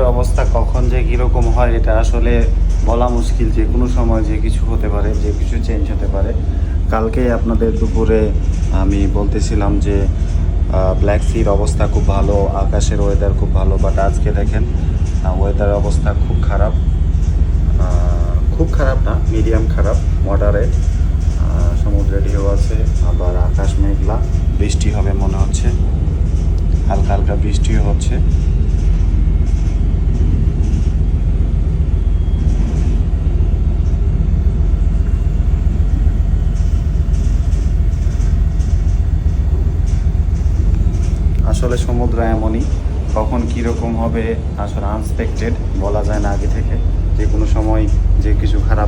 সমুদ্রের অবস্থা কখন যে কীরকম হয়, এটা আসলে বলা মুশকিল যে কোনো সময় যে কিছু হতে পারে, যে কিছু চেঞ্জ হতে পারে। কালকে আপনাদের দুপুরে আমি বলতেছিলাম যে ব্ল্যাক সির অবস্থা খুব ভালো, আকাশের ওয়েদার খুব ভালো বাট আজকে দেখেন ওয়েদার অবস্থা খুব খারাপ। খুব খারাপ না মিডিয়াম খারাপ মডারেট সমুদ্রে ঢেউ আছে, আবার আকাশ মেঘলা, বৃষ্টি হবে মনে হচ্ছে। হালকা হালকা বৃষ্টিও হচ্ছে। আসলে সমুদ্র এমনই, কখন কীরকম হবে আসলে আনএক্সপেক্টেড বলা যায় না আগে থেকে। যে কোনো সময় যে কিছু খারাপ